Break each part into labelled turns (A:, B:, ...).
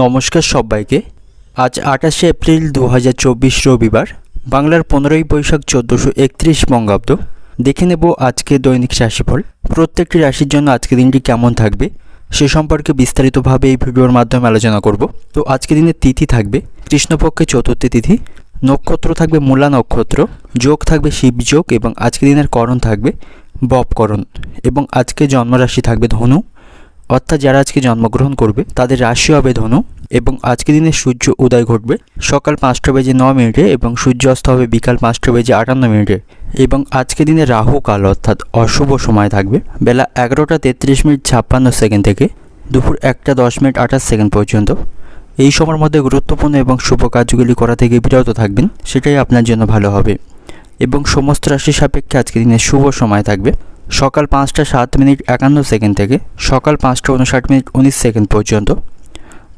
A: নমস্কার সবাইকে। আজ আঠাশে এপ্রিল দু হাজার চব্বিশ রবিবার, বাংলার পনেরোই বৈশাখ চোদ্দোশো একত্রিশ বঙ্গাব্দ। দেখে নেব আজকে দৈনিক রাশিফল। প্রত্যেকটি রাশির জন্য আজকে দিনটি কেমন থাকবে, সে সম্পর্কে বিস্তারিতভাবে এই ভিডিওর মাধ্যমে আলোচনা করব। তো আজকে দিনের তিথি থাকবে কৃষ্ণপক্ষে চতুর্থী তিথি। নক্ষত্র থাকবে মূলা নক্ষত্র, যোগ থাকবে শিবযোগ এবং আজকে দিনের করণ থাকবে বপকরণ এবং আজকে জন্মরাশি থাকবে ধনু। অর্থাৎ যারা আজকে জন্মগ্রহণ করবে, তাদের রাশি হবে ধনু এবং আজকে দিনে সূর্য উদয় ঘটবে সকাল পাঁচটা বেজে ন মিনিটে এবং সূর্য অস্ত হবে বিকাল পাঁচটা বেজে আটান্ন মিনিটে এবং আজকে দিনে রাহু কাল অর্থাৎ অশুভ সময় থাকবে। বেলা এগারোটা তেত্রিশ মিনিট ছাপ্পান্ন সেকেন্ড থেকে দুপুর একটা দশ মিনিট আঠাশ সেকেন্ড পর্যন্ত। এই সময়ের মধ্যে গুরুত্বপূর্ণ এবং শুভ কাজগুলি করা থেকে বিরত থাকবেন, সেটাই আপনার জন্য ভালো হবে এবং সমস্ত রাশির সাপেক্ষে আজকে দিনে শুভ সময় থাকবে। সকাল পাঁচটা সাত মিনিট একান্ন সেকেন্ড থেকে সকাল পাঁচটা উনষাট মিনিট উনিশ সেকেন্ড পর্যন্ত।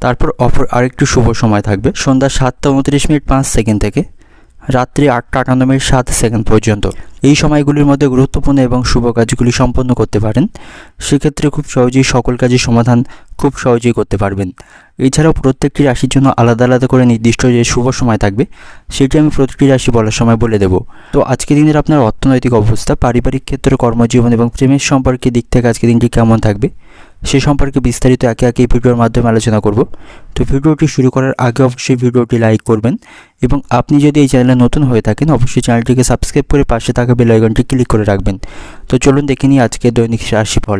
A: তারপর অপর আরেকটু শুভ সময় থাকবে। সন্ধ্যা সাতটা উনত্রিশ মিনিট পাঁচ সেকেন্ড থেকে রাত্রি আটটা আটান্ন মিনিট সাত সেকেন্ড পর্যন্ত। এই সময়গুলির মধ্যে গুরুত্বপূর্ণ এবং শুভ কাজগুলি সম্পন্ন করতে পারেন। সেক্ষেত্রে খুব সহজেই সকল কাজের সমাধান খুব সহজেই করতে পারবেন। এছাড়াও প্রত্যেকটি রাশির জন্য আলাদা আলাদা করে নির্দিষ্ট যে শুভ সময় থাকবে, সেটি আমি প্রতিটি রাশি বলার সময় বলে দেব। তো আজকে দিনের আপনার অর্থনৈতিক অবস্থা, পারিবারিক ক্ষেত্রে, কর্মজীবন এবং প্রেমের সম্পর্কে দিক থেকে আজকে দিনটি কেমন থাকবে? সে সম্পর্কে বিস্তারিত একে একে ভিডিওর মাধ্যমে আলোচনা করব। তো ভিডিওটি শুরু করার আগে অবশ্যই ভিডিওটি লাইক করবেন এবং আপনি যদি এই চ্যানেলে নতুন হয়ে থাকেন, অবশ্যই চ্যানেলটিকে সাবস্ক্রাইব করে পাশে থাকা বেল আইকনটি ক্লিক করে রাখবেন। তো চলুন দেখে নিই আজকে দৈনিক রাশিফল।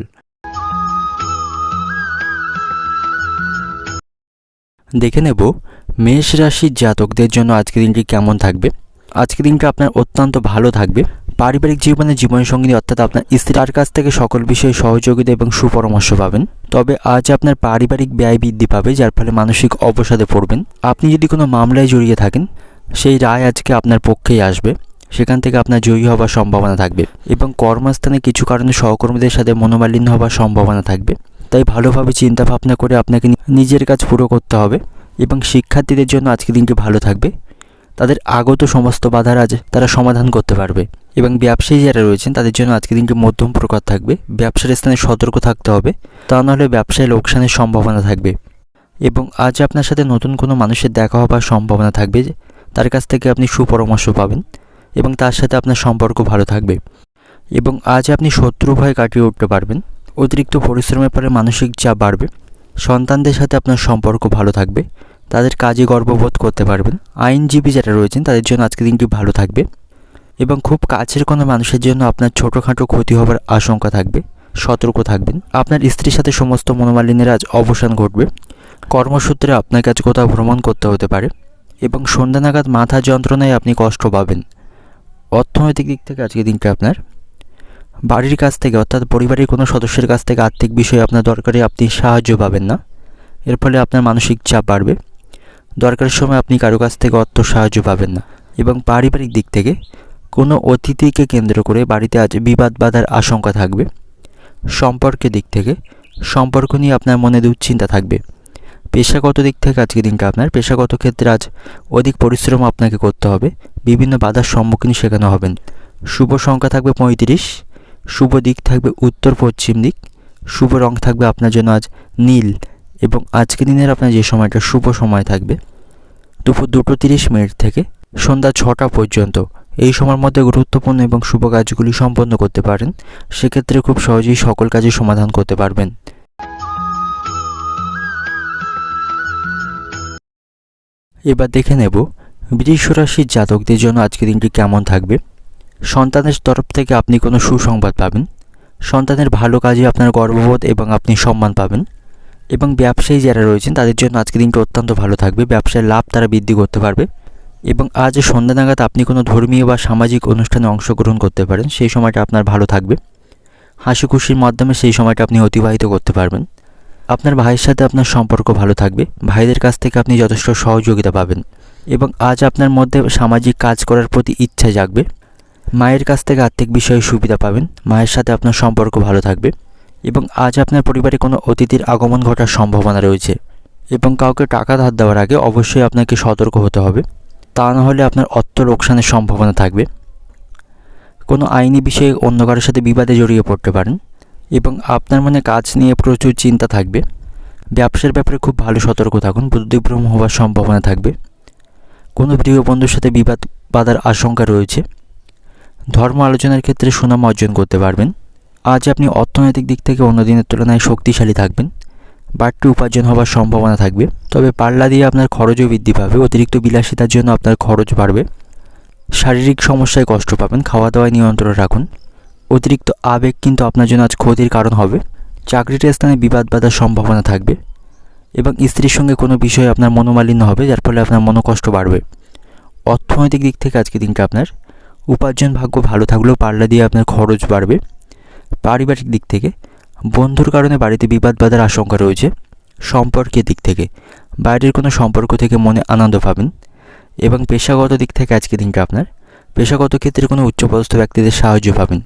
A: দেখে নেব, মেষ রাশির জাতকদের জন্য আজকের দিনটি কেমন থাকবে? আজকের দিনটা আপনার অত্যন্ত ভালো থাকবে। পারিবারিক জীবনে জীবনসঙ্গিনী অর্থাৎ আপনার স্ত্রীর কাছ থেকে সকল বিষয়ে সহযোগিতা এবং সুপরামর্শ পাবেন। তবে আজ আপনার পারিবারিক ব্যয় বৃদ্ধি পাবে, যার ফলে মানসিক অবসাদে পড়বেন। আপনি যদি কোনো মামলায় জড়িয়ে থাকেন, সেই রায় আজকে আপনার পক্ষেই আসবে। সেখান থেকে আপনার জয়ী হওয়ার সম্ভাবনা থাকবে এবং কর্মস্থানে কিছু কারণে সহকর্মীদের সাথে মনোমালিন্য হওয়ার সম্ভাবনা থাকবে। তাই ভালোভাবে চিন্তা ভাবনা করে আপনাকে নিজের কাজ পুরো করতে হবে এবং শিক্ষার্থীদের জন্য আজকে দিনটি ভালো থাকবে। তাদের আগত সমস্ত বাধার আজ তারা সমাধান করতে পারবে। এবং ব্যবসায়ী যারা রয়েছেন, তাদের জন্য আজকে দিনটি মধ্যম প্রকার থাকবে। ব্যবসার স্থানে সতর্ক থাকতে হবে। তা নাহলে ব্যবসায় লোকসানের সম্ভাবনা থাকবে। এবং আজ আপনার সাথে নতুন কোনো মানুষের দেখা হবার সম্ভাবনা থাকবে তার কাছ থেকে আপনি সুপরামর্শ পাবেন এবং তার সাথে আপনার সম্পর্ক ভালো থাকবে। এবং আজ আপনি শত্রু ভয় কাটিয়ে উঠতে পারবেন। অতিরিক্ত পরিশ্রমের পরে মানসিক চাপ বাড়বে। সন্তানদের সাথে আপনার সম্পর্ক ভালো থাকবে। তাদের কাজে গর্ববোধ করতে পারবেন। আইনজীবী যারা রয়েছেন, তাদের জন্য আজকে দিনটি ভালো থাকবে এবং খুব কাছের কোনো মানুষের জন্য আপনার ছোটোখাটো ক্ষতি হবার আশঙ্কা থাকবে, সতর্ক থাকবেন। আপনার স্ত্রীর সাথে সমস্ত মনোমালিন্যের আজ অবসান ঘটবে। কর্মসূত্রে আপনাকে আজ কোথাও ভ্রমণ করতে হতে পারে এবং সন্ধ্যা নাগাদ মাথা যন্ত্রণায় আপনি কষ্ট পাবেন। অর্থনৈতিক দিক থেকে আজকে দিনটা আপনার। বাড়ির কাছ থেকে অর্থাৎ পরিবারের কোনো সদস্যের কাছ থেকে আর্থিক বিষয়ে আপনার দরকারে আপনি সাহায্য পাবেন না। এর ফলে আপনার মানসিক চাপ বাড়বে। দরকারের সময় আপনি কারও কাছ থেকে অর্থ সাহায্য পাবেন না। এবং পারিবারিক দিক থেকে কোনো অতিথিকে কেন্দ্র করে বাড়িতে আজ বিবাদ বাধার আশঙ্কা থাকবে। সম্পর্কের দিক থেকে সম্পর্ক নিয়ে আপনার মনে দুশ্চিন্তা থাকবে। পেশাগত দিক থেকে আজকে দিনটা আপনার পেশাগত ক্ষেত্রে আজ অধিক পরিশ্রম আপনাকে করতে হবে। বিভিন্ন বাধার সম্মুখীন সেখানে হবেন। শুভ সংখ্যা থাকবে পঁয়ত্রিশ, শুভ দিক থাকবে উত্তর পশ্চিম দিক, শুভ রং থাকবে আপনার জন্য আজ নীল। এবং আজকে দিনের আপনার যে সময়টা, শুভ সময় থাকবে, দুপুর দুটো তিরিশ মিনিট থেকে সন্ধ্যা ছটা পর্যন্ত। এই সময়ের মধ্যে গুরুত্বপূর্ণ এবং শুভ কাজগুলি সম্পন্ন করতে পারেন। সেক্ষেত্রে খুব সহজেই সকল কাজের সমাধান করতে পারবেন। এবার দেখে নেব, বৃষ রাশির জাতকদের জন্য আজকে দিনটি কেমন থাকবে। সন্তানের তরফ থেকে আপনি কোনো সুসংবাদ পাবেন। সন্তানের ভালো কাজে আপনার গর্ববোধ এবং আপনি সম্মান পাবেন। এবং ব্যবসায়ী যারা রয়েছেন, তাদের জন্য আজকে দিনটি অত্যন্ত ভালো থাকবে। ব্যবসায় লাভ তারা বৃদ্ধি করতে পারবে এবং আজ সন্ধ্যা নাগাদ আপনি কোনো ধর্মীয় বা সামাজিক অনুষ্ঠানে অংশগ্রহণ করতে পারেন, সেই সময়টা আপনার ভালো থাকবে। হাসি খুশির মাধ্যমে সেই সময়টা আপনি অতিবাহিত করতে পারবেন। আপনার ভাইয়ের সাথে আপনার সম্পর্ক ভালো থাকবে। ভাইদের কাছ থেকে আপনি যথেষ্ট সহযোগিতা পাবেন এবং আজ আপনার মধ্যে সামাজিক কাজ করার প্রতি ইচ্ছা জাগবে। মায়ের কাছ থেকে আর্থিক বিষয়ে সুবিধা পাবেন। মায়ের সাথে আপনার সম্পর্ক ভালো থাকবে। এবং আজ আপনার পরিবারে কোনো অতিথির আগমন ঘটার সম্ভাবনা রয়েছে এবং কাউকে টাকা ধার দেওয়ার আগে অবশ্যই আপনাকে সতর্ক হতে হবে। তা না হলে আপনার অর্থ লোকসানের সম্ভাবনা থাকবে। কোনো আইনি বিষয়ে অন্য কারোর সাথে বিবাদে জড়িয়ে পড়তে পারেন এবং আপনার মনে কাজ নিয়ে প্রচুর চিন্তা থাকবে। ব্যবসার ব্যাপারে খুব ভালো সতর্ক থাকুন, বুদ্ধিভ্রম হওয়ার সম্ভাবনা থাকবে। কোনো প্রিয় বন্ধুর সাথে বিবাদ বাধার আশঙ্কা রয়েছে। ধর্ম আলোচনার ক্ষেত্রে সুনাম অর্জন করতে পারবেন। আজ আপনি অর্থনৈতিক দিক থেকে অন্য দিনের তুলনায় শক্তিশালী থাকবেন। বাড়তি উপার্জন হওয়ার সম্ভাবনা থাকবে। তবে পাল্লা দিয়ে আপনার খরচও বৃদ্ধি পাবে। অতিরিক্ত বিলাসিতার জন্য আপনার খরচ বাড়বে। শারীরিক সমস্যায় কষ্ট পাবেন। খাওয়া দাওয়ায় নিয়ন্ত্রণ রাখুন। অতিরিক্ত আবেগ কিন্তু আপনার জন্য আজ ক্ষতির কারণ হবে। চাকরির স্থানে বিবাদ বাধার সম্ভাবনা থাকবে এবং স্ত্রীর সঙ্গে কোনো বিষয়ে আপনার মনোমালিন্য হবে, যার ফলে আপনার মনোকষ্ট বাড়বে। অর্থনৈতিক দিক থেকে আজকে দিনটা আপনার উপার্জন ভাগ্য ভালো থাকলেও পাল্লা দিয়ে আপনার খরচ বাড়বে। পারিবারিক দিক থেকে, বন্ধুর কারণে বাড়িতে বিবাদ বাধার আশঙ্কা রয়েছে। সম্পর্কের দিক থেকে, বাইরের কোনো সম্পর্ক থেকে মনে আনন্দ পাবেন এবং পেশাগত দিক থেকে আজকে দিনটা আপনার। পেশাগত ক্ষেত্রে কোনো উচ্চপদস্থ ব্যক্তিদের সাহায্য পাবেন।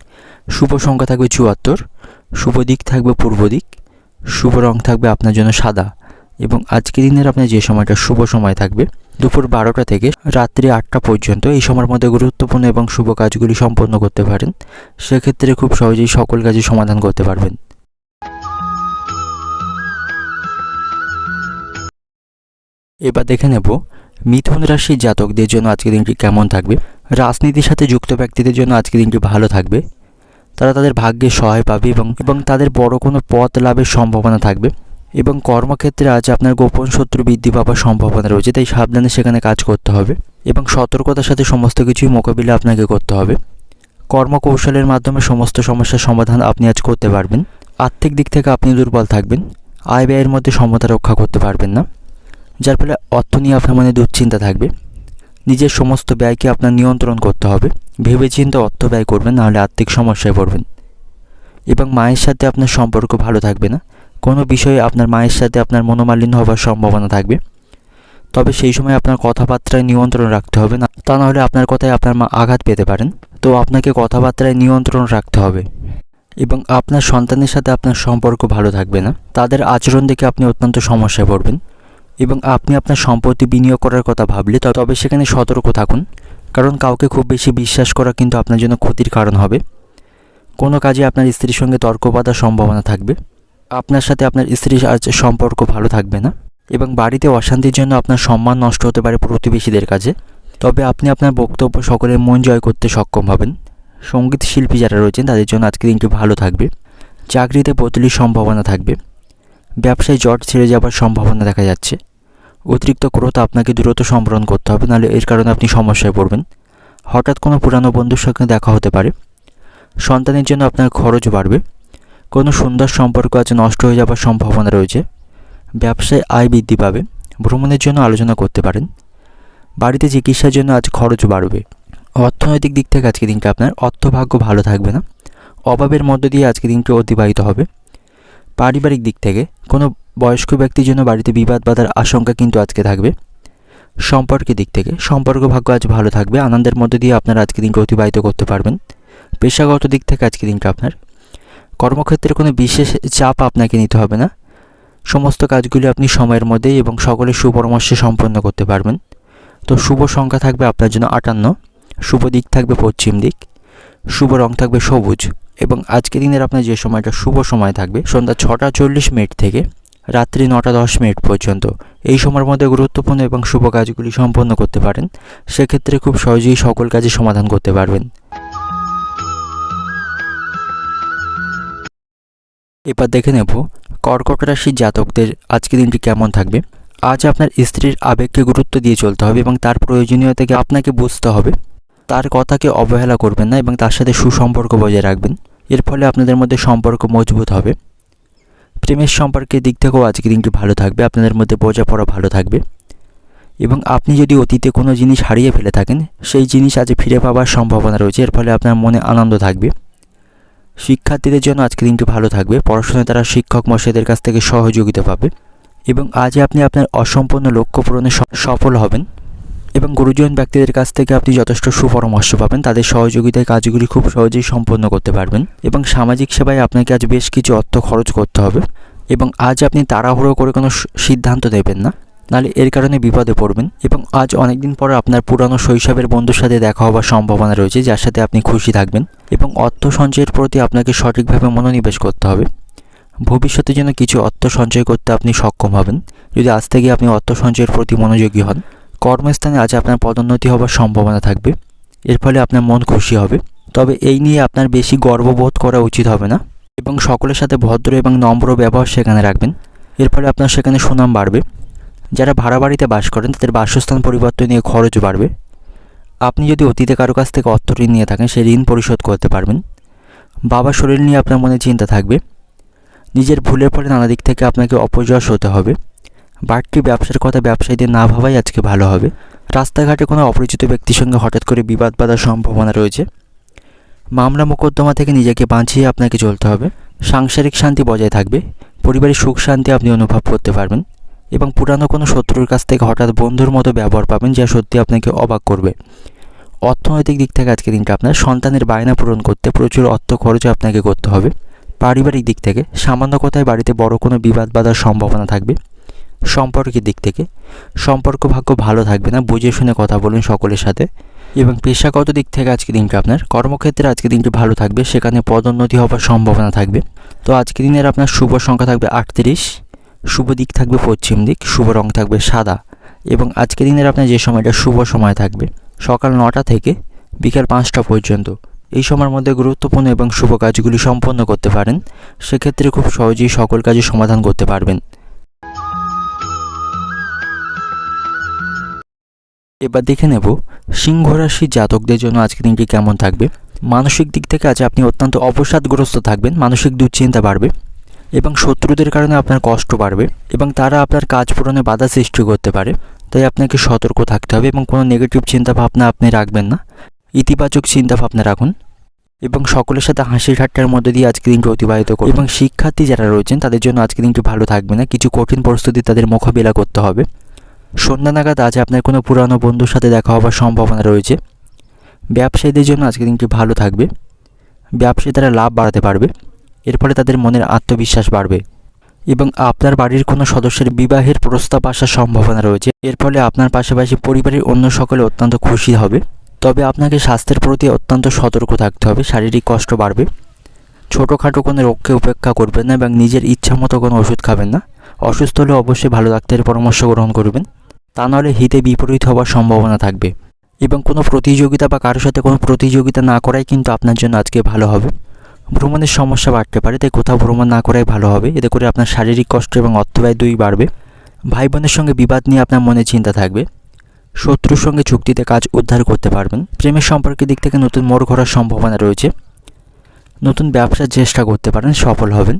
A: শুভ সংখ্যা থাকবে চুয়াত্তর, শুভ দিক থাকবে পূর্ব দিক, শুভ রং থাকবে আপনার জন্য সাদা এবং আজকের দিনের আপনার যে সময়টা, শুভ সময় থাকবে দুপুর বারোটা থেকে রাত্রি আটটা পর্যন্ত এই সময়ের মধ্যে গুরুত্বপূর্ণ এবং শুভ কাজগুলি সম্পন্ন করতে পারেন। সেক্ষেত্রে খুব সহজেই সকল কাজই সমাধান করতে পারবেন। এবার দেখে নেব, মিথুন রাশির জাতকদের জন্য আজকের দিনটি কেমন থাকবে? রাজনীতির সাথে যুক্ত ব্যক্তিদের জন্য আজকের দিনটি ভালো থাকবে। তারা তাদের ভাগ্যে সহায় পাবে এবং এবং তাদের বড় কোনো পথ লাভের সম্ভাবনা থাকবে। এবং কর্মক্ষেত্রে আজ আপনার গোপন শত্রু বৃদ্ধি পাওয়ার সম্ভাবনা রয়েছে, তাই সাবধানে সেখানে কাজ করতে হবে এবং সতর্কতার সাথে সমস্ত কিছুই মোকাবিলা আপনাকে করতে হবে। কর্মকৌশলের মাধ্যমে সমস্ত সমস্যার সমাধান আপনি আজ করতে পারবেন। আর্থিক দিক থেকে আপনি দুর্বল থাকবেন। আয় ব্যয়ের মধ্যে সমতা রক্ষা করতে পারবেন না। যার ফলে অর্থ নিয়ে আপনার মনে দুশ্চিন্তা থাকবে। নিজের সমস্ত ব্যয়কে আপনার নিয়ন্ত্রণ করতে হবে। ভেবেচিন্তে অর্থ ব্যয় করবেন নাহলে আর্থিক সমস্যায় পড়বেন। এবং মায়ের সাথে আপনার সম্পর্ক ভালো থাকবে না। কোনো বিষয়ে আপনার মায়ের সাথে আপনার মনোমালিন্য হওয়ার সম্ভাবনা থাকবে। তবে সেই সময় আপনার কথাবার্তায় নিয়ন্ত্রণ রাখতে হবে না, তা নাহলে আপনার কথায় আপনার মা আঘাত পেতে পারেন। তো আপনাকে কথাবার্তায় নিয়ন্ত্রণ রাখতে হবে এবং আপনার সন্তানের সাথে আপনার সম্পর্ক ভালো থাকবে না। তাদের আচরণ দেখে আপনি অত্যন্ত সমস্যায় পড়বেন এবং আপনি আপনার সম্পত্তি বিনিয়োগ করার কথা ভাবলে তবে সেখানে সতর্ক থাকুন, কারণ কাউকে খুব বেশি বিশ্বাস করা কিন্তু আপনার জন্য ক্ষতির কারণ হবে। কোনো কাজে আপনার স্ত্রীর সঙ্গে তর্ক বাঁধার সম্ভাবনা থাকবে। আপনার সাথে আপনার স্ত্রীর আজ সম্পর্ক ভালো থাকবে না এবং বাড়িতে অশান্তির জন্য আপনার সম্মান নষ্ট হতে পারে প্রতিবেশীদের কাছে তবে আপনি আপনার বক্তব্য সকলের মন জয় করতে সক্ষম হবেন। সংগীত শিল্পী যারা রয়েছেন, তাদের জন্য আজকে দিনটি ভালো থাকবে। চাকরিতে বদলির সম্ভাবনা থাকবে। ব্যবসায় জট ছেড়ে যাবার সম্ভাবনা দেখা যাচ্ছে। অতিরিক্ত ক্রোধ আপনাকে দ্রুত সম্বরণ করতে হবে, নাহলে এর কারণে আপনি সমস্যায় পড়বেন। হঠাৎ কোনো পুরানো বন্ধুর সঙ্গে দেখা হতে পারে। সন্তানের জন্য আপনার খরচ বাড়বে। কোনো সুন্দর সম্পর্ক আজ নষ্ট হয়ে যাবার সম্ভাবনা রয়েছে। ব্যবসায় আয় বৃদ্ধি পাবে, ভ্রমণের জন্য আলোচনা করতে পারেন। বাড়িতে চিকিৎসার জন্য আজ খরচ বাড়বে। অর্থনৈতিক দিক থেকে আজকে দিনটা আপনার অর্থভাগ্য ভালো থাকবে না। অভাবের মধ্য দিয়ে আজকে দিনটি অতিবাহিত হবে। পারিবারিক দিক থেকে কোনো বয়স্ক ব্যক্তির জন্য বাড়িতে বিবাদ বাধার আশঙ্কা কিন্তু আজকে থাকবে। সম্পর্কের দিক থেকে সম্পর্ক ভাগ্য আজ ভালো থাকবে, আনন্দের মধ্যে দিয়ে আপনারা আজকে দিনটা অতিবাহিত করতে পারবেন। পেশাগত দিক থেকে আজকে দিনটা আপনার কর্মক্ষেত্রে কোনো বিশেষ চাপ আপনাকে নিতে হবে না। সমস্ত কাজগুলি আপনি সময়ের মধ্যেই এবং সকলের সুপরামর্শে সম্পন্ন করতে পারবেন। তো শুভ সংখ্যা থাকবে আপনার জন্য আটান্ন, শুভ দিক থাকবে পশ্চিম দিক, শুভ রং থাকবে সবুজ এবং আজকের দিনের আপনার যে সময়টা, শুভ সময় থাকবে সন্ধ্যা ছটা চল্লিশ মিনিট থেকে রাত্রি নটা দশ মিনিট পর্যন্ত। এই সময়ের মধ্যে গুরুত্বপূর্ণ এবং শুভ কাজগুলি সম্পন্ন করতে পারেন। সেক্ষেত্রে খুব সহজেই সকল কাজে সমাধান করতে পারবেন। এবার দেখে নেব কর্কট রাশির জাতকদের আজকের দিনটি কেমন থাকবে। আজ আপনার স্ত্রীর আবেগকে গুরুত্ব দিয়ে চলতে হবে এবং তার প্রয়োজনীয়তাকে আপনাকে বুঝতে হবে। তার কথাকে অবহেলা করবেন না এবং তার সাথে সুসম্পর্ক বজায় রাখবেন। এর ফলে আপনাদের মধ্যে সম্পর্ক মজবুত হবে। প্রেমের সম্পর্কের দিক থেকেও আজকে দিনটি ভালো থাকবে, আপনাদের মধ্যে বোঝাপড়া ভালো থাকবে। এবং আপনি যদি অতীতে কোনো জিনিস হারিয়ে ফেলে থাকেন, সেই জিনিস আজ ফিরে পাওয়ার সম্ভাবনা রয়েছে, এর ফলে আপনার মনে আনন্দ থাকবে। শিক্ষার্থীদের জন্য আজকে দিনটি ভালো থাকবে। পড়াশোনায় তারা শিক্ষক মশাইদের কাছ থেকে সহযোগিতা পাবে এবং আজ আপনি আপনার অসম্পূর্ণ লক্ষ্য পূরণে সফল হবেন এবং গুরুজন ব্যক্তিদের কাছ থেকে আপনি যথেষ্ট সুপরামর্শ পাবেন। তাদের সহযোগিতায় কাজগুলি খুব সহজেই সম্পন্ন করতে পারবেন এবং সামাজিক সেবায় আপনাকে আজ বেশ কিছু অর্থ খরচ করতে হবে এবং আজ আপনি তাড়াহুড়ো করে কোনো সিদ্ধান্ত দেবেন না। নাহলে এর কারণে বিপদে পড়বেন এবং আজ অনেকদিন পরে আপনার পুরানো শৈশবের বন্ধুর সাথে দেখা হওয়ার সম্ভাবনা রয়েছে, যার সাথে আপনি খুশি থাকবেন এবং অর্থ সঞ্চয়ের প্রতি আপনাকে সঠিকভাবে মনোনিবেশ করতে হবে। ভবিষ্যতে যেন কিছু অর্থ সঞ্চয় করতে আপনি সক্ষম হবেন। যদি আজ থেকে আপনি অর্থ সঞ্চয়ের প্রতি মনোযোগী হন, কর্মস্থানে আজ আপনার পদোন্নতি হওয়ার সম্ভাবনা থাকবে। এর ফলে আপনার মন খুশি হবে। তবে এই নিয়ে আপনার বেশি গর্ববোধ করা উচিত হবে না এবং সকলের সাথে ভদ্র এবং নম্র ব্যবহার সেখানে রাখবেন। এর ফলে আপনার সেখানে সুনাম বাড়বে। যারা ভাড়া বাড়িতে বাস করেন, তাদের বাসস্থান পরিবর্তন নিয়ে খরচ বাড়বে। আপনি যদি অতীতে কারও কাছ থেকে অর্থ ঋণ নিয়ে থাকেন, সেই ঋণ পরিশোধ করতে পারবেন। বাবার শরীর নিয়ে আপনার মনে চিন্তা থাকবে। নিজের ভুলের ফলে নানা দিক থেকে আপনাকে অপযশ হতে হবে। বাড়তি ব্যবসার কথা ব্যবসায়ীদের না ভাবাই আজকে ভালো হবে। রাস্তাঘাটে কোনো অপরিচিত ব্যক্তির সঙ্গে হঠাৎ করে বিবাদ বাঁধার সম্ভাবনা রয়েছে। মামলা মোকদ্দমা থেকে নিজেকে বাঁচিয়ে আপনাকে চলতে হবে। সাংসারিক শান্তি বজায় থাকবে। পরিবারের সুখ শান্তি আপনি অনুভব করতে পারবেন। এবং পুরানো কোনো শত্রুর কাছ থেকে হঠাৎ বন্ধুর মতো ব্যবহার পাবেন, যা সত্যি আপনাকে অবাক করবে। অর্থনৈতিক দিক থেকে আজকে দিনটা আপনার সন্তানের বায়না পূরণ করতে প্রচুর অর্থ খরচ আপনাকে করতে হবে। পারিবারিক দিক থেকে সামান্য কথায় বাড়িতে বড় কোনো বিবাদ বাঁধার সম্ভাবনা থাকবে। সম্পর্কের দিক থেকে সম্পর্ক ভাগ্য ভালো থাকবে না, বুঝে শুনে কথা বলুন সকলের সাথে। এবং পেশাগত দিক থেকে আজকে দিনটা আপনার কর্মক্ষেত্রে আজকে দিনটি ভালো থাকবে, সেখানে পদোন্নতি হওয়ার সম্ভাবনা থাকবে। তো আজকে দিনের আপনার শুভ সংখ্যা থাকবে আটত্রিশ। শুভ দিক থাকবে পশ্চিম দিক, শুভ রং থাকবে সাদা। এবং আজকে দিনের আপনার যে সময়টা, শুভ সময় থাকবে। সকাল নটা থেকে বিকাল পাঁচটা পর্যন্ত। এই সময়ের মধ্যে গুরুত্বপূর্ণ এবং শুভ কাজগুলি সম্পন্ন করতে পারেন। সেক্ষেত্রে খুব সহজেই সকল কাজে সমাধান করতে পারবেন। এবার দেখে নেব, সিংহ রাশির জাতকদের জন্য আজকের দিনটি কেমন থাকবে? মানসিক দিক থেকে আজ আপনি অত্যন্ত অবসাদগ্রস্ত থাকবেন, মানসিক দুশ্চিন্তা বাড়বে। এবং শত্রুদের কারণে আপনার কষ্ট বাড়বে এবং তারা আপনার কাজ পূরণে বাধা সৃষ্টি করতে পারে। তাই আপনাকে সতর্ক থাকতে হবে এবং কোনো নেগেটিভ চিন্তা ভাবনা আপনি রাখবেন না। ইতিবাচক চিন্তা ভাবনা রাখুন এবং সকলের সাথে হাসি ঠাট্টার মধ্যে দিয়ে আজকে দিনটি অতিবাহিত করুন। এবং শিক্ষার্থী যারা রয়েছেন, তাদের জন্য আজকে দিনটি ভালো থাকবে না। কিছু কঠিন পরিস্থিতি তাদের মোকাবিলা করতে হবে। সন্ধ্যা নাগাদ আজ আপনার কোনো পুরানো বন্ধুর সাথে দেখা হওয়ার সম্ভাবনা রয়েছে। ব্যবসায়ীদের জন্য আজকে দিনটি ভালো থাকবে। ব্যবসায়ী তারা লাভ বাড়াতে পারবে। এর ফলে তাদের মনের আত্মবিশ্বাস বাড়বে এবং আপনার বাড়ির কোনো সদস্যের বিবাহের প্রস্তাব আসার সম্ভাবনা রয়েছে। এর ফলে আপনার পাশাপাশি পরিবারের অন্য সকলে অত্যন্ত খুশি হবে। তবে আপনাকে স্বাস্থ্যের প্রতি অত্যন্ত সতর্ক থাকতে হবে, শারীরিক কষ্ট বাড়বে। ছোটোখাটো কোনো রোগকে উপেক্ষা করবেন না এবং নিজের ইচ্ছা মতো কোনো ওষুধ খাবেন না। অসুস্থ হলে অবশ্যই ভালো ডাক্তারের পরামর্শ গ্রহণ করবেন। তা নাহলে হিতে বিপরীত হওয়ার সম্ভাবনা থাকবে। এবং কোনো প্রতিযোগিতা বা কারোর সাথে কোনো প্রতিযোগিতা না করাই কিন্তু আপনার জন্য আজকে ভালো হবে। ভ্রমণের সমস্যা বাড়তে পারে, তাই কোথাও ভ্রমণ না করাই ভালো হবে। এতে করে আপনার শারীরিক কষ্ট এবং অর্থব্যয় দুই বাড়বে। ভাই বোনের সঙ্গে বিবাদ নিয়ে আপনার মনে চিন্তা থাকবে। শত্রুর সঙ্গে চুক্তিতে কাজ উদ্ধার করতে পারবেন। প্রেমের সম্পর্কের দিক থেকে নতুন মোড় ঘোরার সম্ভাবনা রয়েছে। নতুন ব্যবসার চেষ্টা করতে পারেন, সফল হবেন।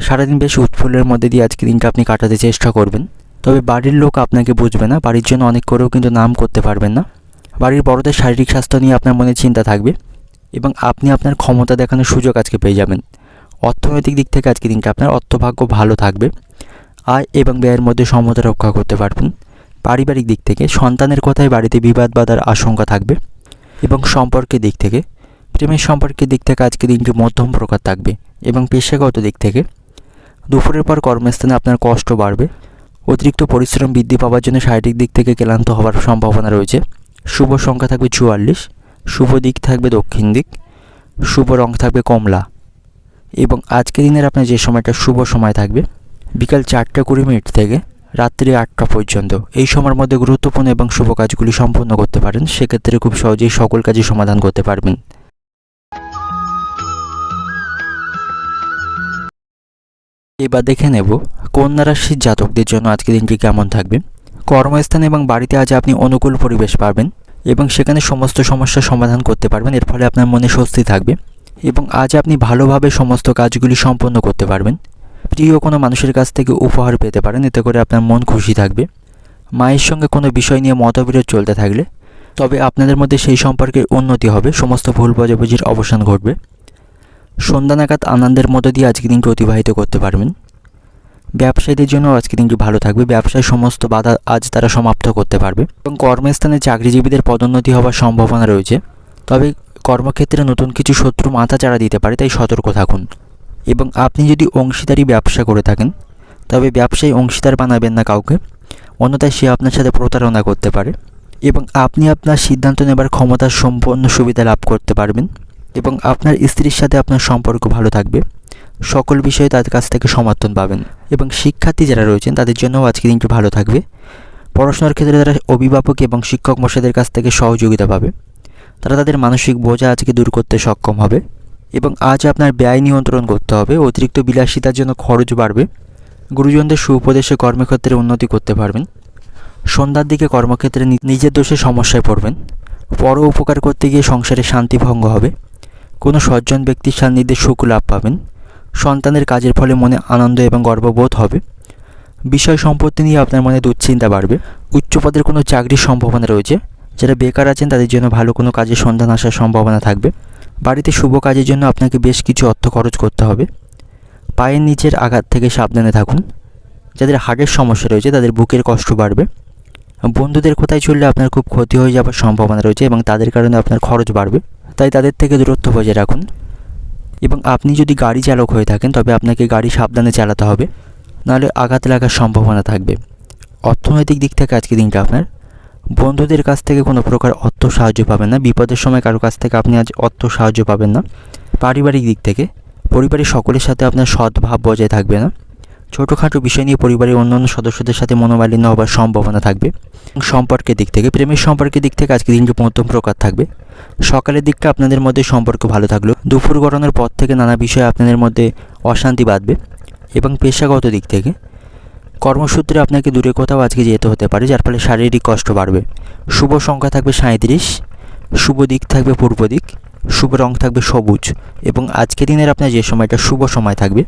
A: সারাদিন বেশ উৎফুল্লের মধ্যে দিয়ে আজকে দিনটা আপনি কাটাতে চেষ্টা করবেন। তবে বাড়ির লোক আপনাকে বুঝবে না, বাড়ির জন্য অনেক করেও কিন্তু নাম করতে পারবেন না। বাড়ির বড়দের শারীরিক স্বাস্থ্য নিয়ে আপনার মনে চিন্তা থাকবে। এবং আপনি আপনার ক্ষমতা দেখানোর সুযোগ আজকে পেয়ে যাবেন। অর্থনৈতিক দিক থেকে আজকে দিনটা আপনার অর্থভাগ্য ভালো থাকবে। আয় এবং ব্যয়ের মধ্যে সমতা রক্ষা করতে পারবেন। পারিবারিক দিক থেকে সন্তানের কথায় বাড়িতে বিবাদ বাধার আশঙ্কা থাকবে এবং সম্পর্কের দিক থেকে, প্রেমের সম্পর্কের দিক থেকে আজকে দিনটি মধ্যম প্রকার থাকবে এবং পেশাগত দিক থেকে, দুপুরের পর কর্মস্থানে আপনার কষ্ট বাড়বে। অতিরিক্ত পরিশ্রম বৃদ্ধি পাওয়ার জন্য শারীরিক দিক থেকে ক্লান্ত হওয়ার সম্ভাবনা রয়েছে। শুভ সংখ্যা থাকবে চুয়াল্লিশ। শুভ দিক থাকবে দক্ষিণ দিক, শুভ রং থাকবে কমলা। এবং আজকের দিনের আপনার যে সময়টা, শুভ সময় থাকবে বিকাল চারটা কুড়ি মিনিট থেকে রাত্রি আটটা পর্যন্ত। এই সময়ের মধ্যে গুরুত্বপূর্ণ এবং শুভ কাজগুলি সম্পন্ন করতে পারেন, সেক্ষেত্রে খুব সহজেই সকল কাজই সমাধান করতে পারবেন। এবার দেখে নেব কন্যা রাশির জাতকদের জন্য আজকের দিনটি কেমন থাকবে। কর্মস্থান এবং বাড়িতে আজ আপনি অনুকূল পরিবেশ পাবেন। এবং সেখানে সমস্ত সমস্যার সমাধান করতে পারবেন। এর ফলে আপনার মনে স্বস্তি থাকবে এবং আজ আপনি ভালোভাবে সমস্ত কাজগুলি সম্পন্ন করতে পারবেন। প্রিয় কোনো মানুষের কাছ থেকে উপহার পেতে পারেন, এতে করে আপনার মন খুশি থাকবে। মায়ের সঙ্গে কোনো বিষয় নিয়ে মতবিরোধ চলতে থাকলে তবে আপনাদের মধ্যে সেই সম্পর্কের উন্নতি হবে, সমস্ত ভুল বোঝাবুঝির অবসান ঘটবে। সন্ধ্যা নাগাদ আনন্দের মধ্যে দিয়ে আজকে দিনটি অতিবাহিত করতে পারবেন। ব্যবসায়ীদের জন্য আজকে দিনটি ভালো থাকবে। ব্যবসায় সমস্ত বাধা আজ তারা সমাপ্ত করতে পারবে। এবং কর্মস্থানে চাকরিজীবীদের পদোন্নতি হওয়ার সম্ভাবনা রয়েছে। তবে কর্মক্ষেত্রে নতুন কিছু শত্রু মাথা চাড়া দিতে পারে, তাই সতর্ক থাকুন। এবং আপনি যদি অংশীদারি ব্যবসা করে থাকেন, তবে ব্যবসায়ী অংশীদার বানাবেন না কাউকে। অন্যথায় সে আপনার সাথে প্রতারণা করতে পারে। এবং আপনি আপনার সিদ্ধান্ত নেবার ক্ষমতার সম্পূর্ণ সুবিধা লাভ করতে পারবেন। এবং আপনার স্ত্রীর সাথে আপনার সম্পর্ক ভালো থাকবে। সকল বিষয়ে তাদের কাছ থেকে সমর্থন পাবেন এবং শিক্ষার্থী যারা রয়েছেন তাদের জন্যও আজকে দিনটি ভালো থাকবে। পড়াশোনার ক্ষেত্রে তারা অভিভাবক এবং শিক্ষক মশাইদের কাছ থেকে সহযোগিতা পাবে। তারা তাদের মানসিক বোঝা আজকে দূর করতে সক্ষম হবে এবং আজ আপনার ব্যয় নিয়ন্ত্রণ করতে হবে, অতিরিক্ত বিলাসিতার জন্য খরচ বাড়বে। গুরুজনদের সুউপদেশে কর্মক্ষেত্রে উন্নতি করতে পারবেন। সন্ধ্যার দিকে কর্মক্ষেত্রে নিজের দোষে সমস্যায় পড়বেন। পর উপকার করতে গিয়ে সংসারে শান্তি ভঙ্গ হবে। কোনো সজ্জন ব্যক্তির সান্নিধ্যে সুখ লাভ পাবেন। সন্তানের কাজের ফলে মনে আনন্দ এবং গর্ববোধ হবে। বিষয় সম্পত্তি নিয়ে আপনার মনে দুশ্চিন্তা বাড়বে। উচ্চ পদের কোনো চাকরির সম্ভাবনা রয়েছে। যারা বেকার আছেন, তাদের জন্য ভালো কোনো কাজের সন্ধান আসার সম্ভাবনা থাকবে। বাড়িতে শুভ কাজের জন্য আপনাকে বেশ কিছু অর্থ খরচ করতে হবে। পায়ের নিচের আঘাত থেকে সাবধানে থাকুন। যাদের হার্টের সমস্যা রয়েছে, তাদের বুকের কষ্ট বাড়বে। বন্ধুদের কোথায় চললে আপনার খুব ক্ষতি হয়ে যাওয়ার সম্ভাবনা রয়েছে এবং তাদের কারণে আপনার খরচ বাড়বে। তাই তাদের থেকে দূরত্ব বজায় রাখুন। এবং আপনি যদি গাড়ি চালক হয়ে থাকেন, তবে আপনাকে গাড়ি সাবধানে চালাতে হবে, নাহলে আঘাত লাগার সম্ভাবনা থাকবে। অর্থনৈতিক দিক থেকে আজকে দিনটা আপনার। বন্ধুদের কাছ থেকে কোনো প্রকার অর্থ সাহায্য পাবেন না। বিপদের সময় কারও কাছ থেকে আপনি আজ অর্থ সাহায্য পাবেন না। পারিবারিক দিক থেকে, পরিবারের সকলের সাথে আপনার সদ্ভাব বজায় থাকবে না। ছোটোখাটো বিষয় নিয়ে পরিবারের অন্যান্য সদস্যদের সাথে মনোমালিন্য হবার সম্ভাবনা থাকবে। সম্পর্কের দিক থেকে, প্রেমের সম্পর্কের দিক থেকে আজকে দিনটি মধ্যম প্রকার থাকবে। সকালের দিকটা আপনাদের মধ্যে সম্পর্ক ভালো থাকল। দুপুর গড়ানোর পর থেকে নানা বিষয়ে আপনাদের মধ্যে অশান্তি বাঁধবে এবং পেশাগত দিক থেকে কর্মসূত্রে আপনাকে দূরে কোথাও আজকে যেতে হতে পারে, যার ফলে শারীরিক কষ্ট বাড়বে। শুভ সংখ্যা থাকবে সাঁত্রিশ শুভ দিক থাকবে পূর্ব দিক, শুভ রং থাকবে সবুজ এবং আজকে দিনের আপনার যে সময়টা, শুভ সময় থাকবে।